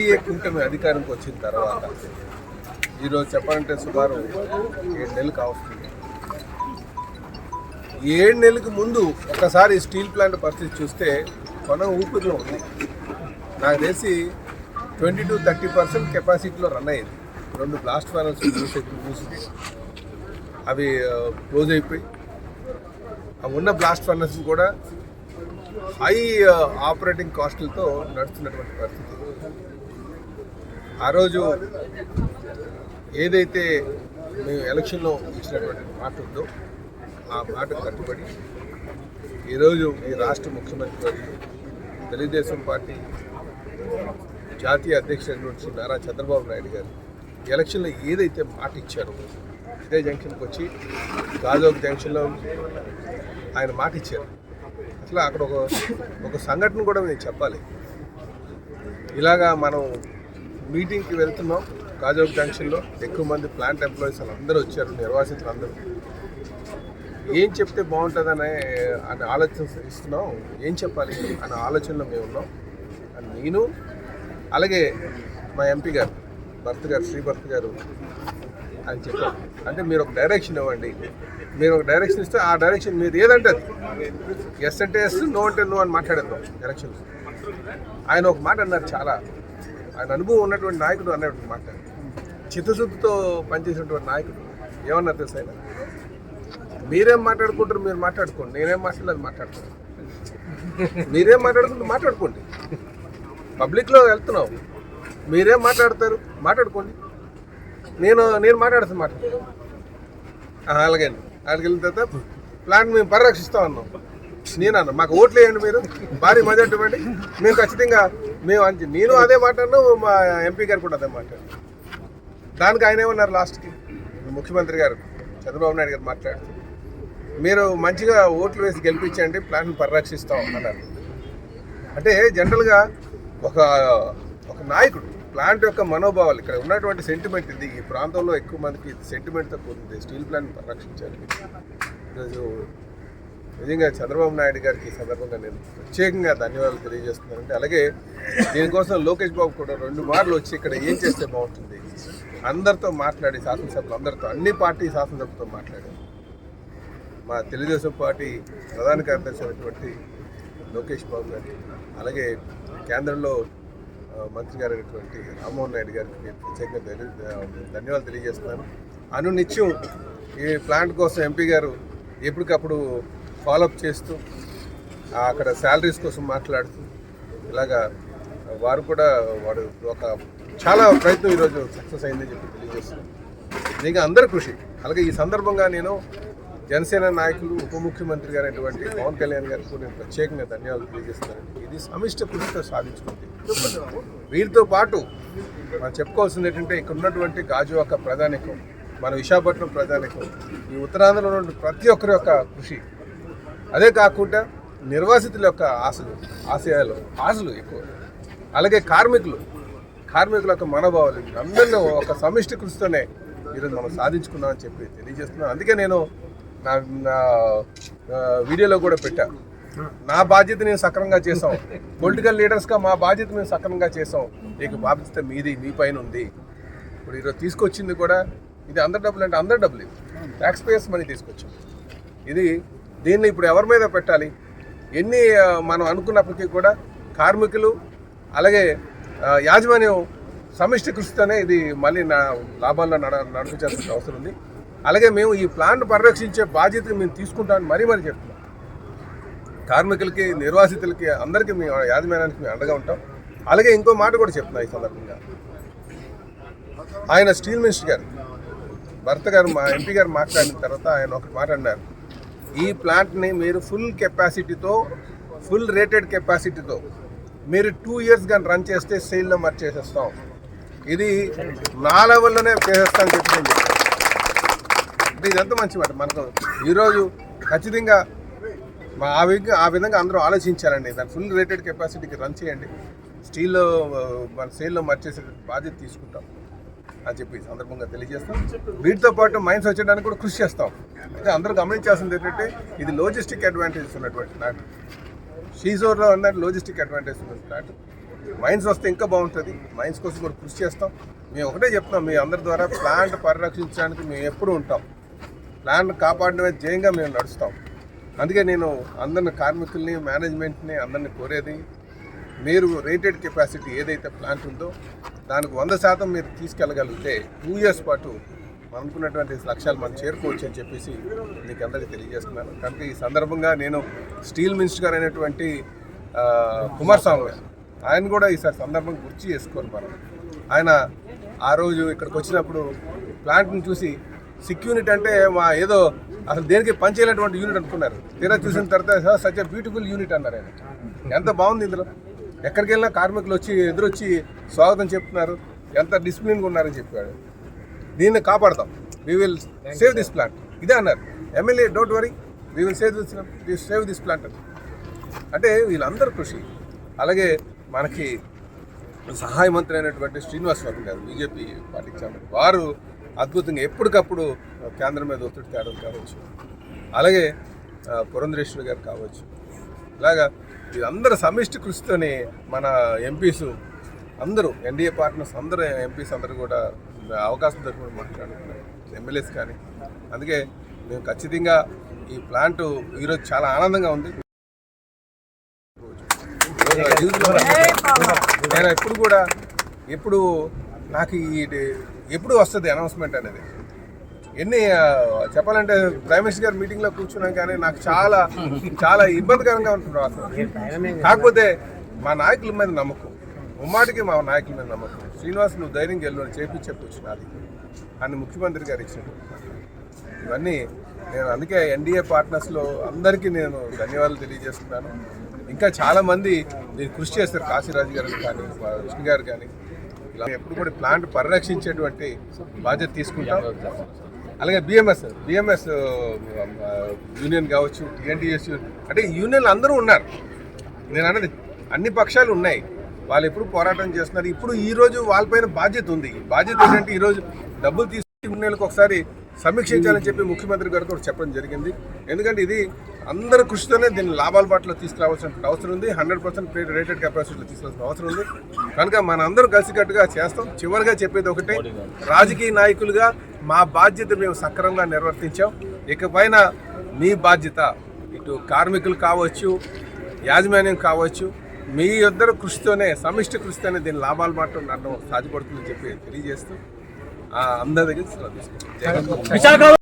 NDA కూటమి అధికారంకి వచ్చిన తర్వాత ఈరోజు చెప్పాలంటే సుమారు ఏడు నెలలు కావస్తుంది ఏడు నెలలకు ముందు ఒకసారి స్టీల్ ప్లాంట్ పరిస్థితి చూస్తే కొన ఊపిరిలో ఉంది. నాకు తెలిసి ట్వంటీ టు థర్టీ పర్సెంట్ కెపాసిటీలో రన్ అయ్యింది. రెండు బ్లాస్ట్ ఫైనల్స్ మూసి మూసింది. అవి క్లోజ్ అయిపోయి అవి ఉన్న బ్లాస్ట్ ఫర్నెస్ కూడా హై ఆపరేటింగ్ కాస్టులతో నడుస్తున్నటువంటి పరిస్థితి. ఆ రోజు ఏదైతే మేము ఎలక్షన్లో ఇచ్చినటువంటి మాట ఉందో ఆ మాట కట్టుబడి ఈరోజు ఈ రాష్ట్ర ముఖ్యమంత్రి తెలుగుదేశం పార్టీ జాతీయ అధ్యక్షుడు శ్రీ నారా చంద్రబాబు నాయుడు గారు ఎలక్షన్లో ఏదైతే మాట ఇచ్చారో ఇదే జంక్షన్కి వచ్చి గాజోక్ జంక్షన్లో ఆయన మాట ఇచ్చారు. అసలు అక్కడ ఒక ఒక సంఘటన కూడా నేను చెప్పాలి. ఇలాగా మనం మీటింగ్కి వెళ్తున్నాం. కాజోగ్ జంక్షన్లో ఎక్కువ మంది ప్లాంట్ ఎంప్లాయీస్ అందరూ వచ్చారు నిర్వాసితులు అందరూ ఏం చెప్తే బాగుంటుందనే అనే ఆలోచన ఇస్తున్నాం. ఏం చెప్పాలి అనే ఆలోచనలో మేము ఉన్నాం. నేను అలాగే మా ఎంపీ గారు భర్త గారు శ్రీ భర్త గారు అని చెప్పారు. అంటే మీరు ఒక డైరెక్షన్ ఇవ్వండి. మీరు ఒక డైరెక్షన్ ఇస్తే ఆ డైరెక్షన్ మీరు ఏదంటే అది. ఎస్ అంటే ఎస్ నో అంటే నో అని మాట్లాడేద్దాం. ఎలక్షన్ ఆయన ఒక మాట అన్నారు చాలా. ఆయన అనుభవం ఉన్నటువంటి నాయకుడు అనేటువంటి మాట. చిత్తశుద్ధితో పనిచేసినటువంటి నాయకుడు. ఏమన్నా తెలుసా ఆయన? మీరేం మాట్లాడుకుంటారు మీరు మాట్లాడుకోండి. నేనేం మాట్లాడలేదు మాట్లాడుకోండి. మీరేం మాట్లాడుకుంటే మాట్లాడుకోండి. పబ్లిక్లో వెళ్తున్నావు మీరేం మాట్లాడతారు? మాట్లాడుకోండి. నేను నేను మాట్లాడతాను మాట్లాడు అలాగే అండి. అక్కడికి వెళ్ళిన తర్వాత ప్లాన్ మేము పరిరక్షిస్తాం అన్నాం. నేను అన్న మాకు ఓట్లు వేయండి మీరు. భారీ మెజార్టీ ఇవ్వండి. మేము ఖచ్చితంగా మేము అంచి నేను అదే మాట్లాడినా మా ఎంపీ గారు కూడా అదే మాట్లాడు దానికి ఆయన ఏమన్నారు లాస్ట్కి? ముఖ్యమంత్రి గారు చంద్రబాబు నాయుడు గారు మాట్లాడుతూ. మీరు మంచిగా ఓట్లు వేసి గెలిపించండి ప్లాన్ పరిరక్షిస్తాం అన్నారు. అంటే జనరల్గా ఒక ఒక నాయకుడు ప్లాంట్ యొక్క మనోభావాలు ఇక్కడ ఉన్నటువంటి సెంటిమెంట్ ఇది. ఈ ప్రాంతంలో ఎక్కువ మందికి సెంటిమెంట్తో కూడింది. స్టీల్ ప్లాంట్ పరిరక్షించాలి. ఈరోజు నిజంగా చంద్రబాబు నాయుడు గారికి ఈ సందర్భంగా నేను ప్రత్యేకంగా ధన్యవాదాలు తెలియజేస్తున్నానంటే అలాగే దీనికోసం లోకేష్ బాబు కూడా రెండు మార్లు వచ్చి ఇక్కడ ఏం చేస్తే బాగుంటుంది? అందరితో మాట్లాడి శాసనసభలు అందరితో అన్ని పార్టీ శాసనసభతో మాట్లాడారు. మా తెలుగుదేశం పార్టీ ప్రధాన కార్యదర్శి అయినటువంటి లోకేష్ బాబు గారికి అలాగే కేంద్రంలో మంత్రి గారు అయినటువంటి రామ్మోహన్ నాయుడు గారికి నేను ప్రత్యేకంగా ధన్యవాదాలు తెలియజేస్తున్నాను. అనునిత్యం ఈ ప్లాంట్ కోసం ఎంపీ గారు ఎప్పటికప్పుడు ఫాలోఅప్ చేస్తూ అక్కడ శాలరీస్ కోసం మాట్లాడుతూ ఇలాగా వారు కూడా వాడు ఒక చాలా ప్రయత్నం ఈరోజు సక్సెస్ అయిందని చెప్పి తెలియజేస్తున్నాను ఇంకా అందరి కృషి. అలాగే ఈ సందర్భంగా నేను జనసేన నాయకులు ఉప ముఖ్యమంత్రి గారైనటువంటి పవన్ కళ్యాణ్ గారికి కూడా నేను ప్రత్యేకంగా ధన్యవాదాలు తెలియజేస్తున్నాను. ఇది సమిష్ట కృషితో సాధించుకుంది. వీరితో పాటు మనం చెప్పుకోవాల్సింది ఏంటంటే ఇక్కడ ఉన్నటువంటి గాజు యొక్క ప్రధానికం మన విశాఖపట్నం ప్రధానికం ఈ ఉత్తరాంధ్రలో ఉన్న ప్రతి ఒక్కరి యొక్క కృషి అదే కాకుండా నిర్వాసితుల యొక్క ఆశలు ఆశయాలు ఆశలు ఎక్కువ. అలాగే కార్మికులు కార్మికుల యొక్క మనోభావాలు అందరినీ ఒక సమిష్టి కృషితోనే ఈరోజు మనం సాధించుకున్నామని చెప్పి తెలియజేస్తున్నాను అందుకే నేను నా నా వీడియోలో కూడా పెట్టా. నా బాధ్యత నేను సక్రమంగా చేసాం పొలిటికల్ లీడర్స్గా మా బాధ్యత మేము సక్రమంగా చేసాం నీకు బాధ్యత మీది మీ పైన ఉంది. ఇప్పుడు ఈరోజు తీసుకొచ్చింది కూడా ఇది అందరి డబ్బులు అంటే అందరి డబ్బులు ఇది ట్యాక్స్ పేయర్స్ మనీ తీసుకొచ్చాం. ఇది దీన్ని ఇప్పుడు ఎవరి మీద పెట్టాలి? ఎన్ని మనం అనుకున్నప్పటికీ కూడా కార్మికులు అలాగే యాజమాన్యం సమిష్టి కృషితోనే ఇది మళ్ళీ నా లాభాల్లో నడ నడిపించాల్సిన అవసరం ఉంది. అలాగే మేము ఈ ప్లాంట్ పరిరక్షించే బాధ్యత మేము తీసుకుంటామని మరీ మరీ చెప్తున్నాం. కార్మికులకి నిర్వాసితులకి అందరికీ మేము యాజమాన్యానికి మేము అండగా ఉంటాం. అలాగే ఇంకో మాట కూడా చెప్తున్నా ఈ సందర్భంగా. ఆయన స్టీల్ మినిస్టర్ గారు భర్త గారు మా ఎంపీ గారు మాట్లాడిన తర్వాత ఆయన ఒక మాట ఈ ప్లాంట్ని మీరు ఫుల్ కెపాసిటీతో ఫుల్ రేటెడ్ కెపాసిటీతో మీరు టూ ఇయర్స్ కానీ రన్ చేస్తే సేల్ నెంబర్ చేసేస్తాం ఇది నా లెవెల్లోనే చేసేస్తామని చెప్పి అంటే ఇదంతా మంచి మాట. మనకు ఈరోజు ఖచ్చితంగా మా ఆ విధంగా ఆ విధంగా అందరూ ఆలోచించాలండి. దాని ఫుల్ రేటెడ్ కెపాసిటీకి రన్ చేయండి. స్టీల్లో మన సేల్లో మర్చేసే బాధ్యత తీసుకుంటాం. అని చెప్పి సందర్భంగా తెలియజేస్తాం. వీటితో పాటు మైన్స్ వచ్చేయడానికి కూడా కృషి చేస్తాం. అయితే అందరూ గమనించాల్సింది ఏంటంటే ఇది లోజిస్టిక్ అడ్వాంటేజెస్ ఉన్నటువంటి ప్లాంట్ షీజోర్లో ఉన్న లోజిస్టిక్ అడ్వాంటేజ్ ఉన్న ప్లాంట్ మైన్స్ వస్తే ఇంకా బాగుంటుంది. మైన్స్ కోసం కూడా కృషి చేస్తాం. మేము ఒకటే చెప్తున్నాం మీ అందరి ద్వారా ప్లాంట్ పరిరక్షించడానికి మేము ఎప్పుడూ ఉంటాం. ప్లాంట్ కాపాడడమే జయంగా మేము నడుస్తాం. అందుకే నేను అందరిని కార్మికుల్ని మేనేజ్మెంట్ని అందరిని కోరేది మీరు రేటెడ్ కెపాసిటీ ఏదైతే ప్లాంట్ ఉందో దానికి వంద శాతం మీరు తీసుకెళ్ళగలిగితే టూ ఇయర్స్ పాటు మనం అనుకున్నటువంటి లక్ష్యాలు మనం చేరుకోవచ్చు అని చెప్పేసి మీకు అందరికీ తెలియజేస్తున్నాను. కనుక ఈ సందర్భంగా నేను స్టీల్ మినిస్టర్ గారు అయినటువంటి కుమారస్వామి గారు ఆయన కూడా ఈసారి సందర్భం గుర్తు చేసుకోరు మనం. ఆయన ఆ రోజు ఇక్కడికి వచ్చినప్పుడు ప్లాంట్ని చూసి సిక్ యూనిట్ అంటే మా ఏదో అసలు దేనికి పనిచేయనటువంటి యూనిట్ అనుకున్నారు. తీరా చూసిన తర్వాత సచ్ బ్యూటిఫుల్ యూనిట్ అన్నారు ఆయన. ఎంత బాగుంది ఇందులో? ఎక్కడికి వెళ్ళినా కార్మికులు వచ్చి ఎదురొచ్చి స్వాగతం చెప్తున్నారు. ఎంత డిసిప్లిన్గా ఉన్నారని చెప్పాడు. దీన్ని కాపాడతాం. We will save this plant ఇదే అన్నారు. MLA don't worry we will save this save this plant అంటే వీళ్ళందరూ కృషి. అలాగే మనకి సహాయ మంత్రి అయినటువంటి శ్రీనివాస్ వర్మ గారు బీజేపీ పార్టీకి చెందిన వారు అద్భుతంగా ఎప్పటికప్పుడు కేంద్రం మీద ఒత్తిడి తేడం కావచ్చు. అలాగే పురంధరేశ్వరి గారు కావచ్చు. ఇలాగా వీళ్ళందరూ సమిష్టి కృషితోనే మన ఎంపీస్ అందరూ ఎన్డీఏ పార్టీస్ అందరూ ఎంపీస్ అందరూ కూడా అవకాశం దొరికినప్పుడు మాట్లాడుతున్నారు. ఎమ్మెల్యేస్ కానీ. అందుకే మేము ఖచ్చితంగా ఈ ప్లాంట్ ఈరోజు చాలా ఆనందంగా ఉంది. నేను ఎప్పుడు కూడా ఎప్పుడు నాకు ఈ ఎప్పుడు వస్తుంది అనౌన్స్మెంట్ అనేది? ఎన్ని చెప్పాలంటే ప్రైమ్ మినిస్టర్ గారి మీటింగ్లో కూర్చున్నాం కానీ నాకు చాలా చాలా ఇబ్బందికరంగా ఉంటుంది అసలు కాకపోతే మా నాయకుల మీద నమ్మకం. ముమ్మాటికి మా నాయకుల మీద నమ్మకం. శ్రీనివాస్ నువ్వు ధైర్యంగా వెళ్ళు అని చెప్పి చెప్పొచ్చు నాది అని ముఖ్యమంత్రి గారు ఇచ్చినట్టు. ఇవన్నీ నేను అందుకే ఎన్డీఏ పార్ట్నర్స్లో అందరికీ నేను ధన్యవాదాలు తెలియజేస్తున్నాను. ఇంకా చాలా మంది దీన్ని కృషి చేస్తారు. కాశీరాజు గారు కానీ మా విష్ణు గారు కానీ. ఇలా ఎప్పుడు కూడా ప్లాంట్ పరిరక్షించేటువంటి బాధ్యత తీసుకుంటాం. అలాగే బిఎంఎస్ బిఎంఎస్ యూనియన్ కావచ్చు టీఎన్టీఎస్ అంటే యూనియన్లు అందరూ ఉన్నారు. నేను అన్నది అన్ని పక్షాలు ఉన్నాయి. వాళ్ళు ఎప్పుడు పోరాటం చేస్తున్నారు. ఇప్పుడు ఈ రోజు వాళ్ళపైన బాధ్యత ఉంది. బాధ్యత ఏంటంటే ఈ రోజు డబ్బులు తీసుకు నెలకు ఒకసారి సమీక్షించాలని చెప్పి ముఖ్యమంత్రి గారు కూడా చెప్పడం జరిగింది. ఎందుకంటే ఇది అందరి కృషితోనే దీన్ని లాభాల బాటలో తీసుకురావాల్సిన అవసరం ఉంది. హండ్రెడ్ పర్సెంట్ రేటెడ్ కెపాసిటీలో తీసుకురావాల్సిన అవసరం ఉంది. కనుక మన అందరూ కలిసికట్టుగా చేస్తాం. చివరిగా చెప్పేది ఒకటే రాజకీయ నాయకులుగా మా బాధ్యత మేము సక్రమంగా నిర్వర్తించాం. ఇకపైన మీ బాధ్యత ఇటు కార్మికులు కావచ్చు యాజమాన్యం కావచ్చు మీ ఇద్దరు కృషితోనే సమిష్టి కృషితోనే దీని లాభాలు మాత్రం నన్ను సాధ్యపడుతుందని చెప్పి తెలియజేస్తూ ఆ, అందరి దగ్గర సెలవు తీసుకుంటాం జై హింద్. విశాఖ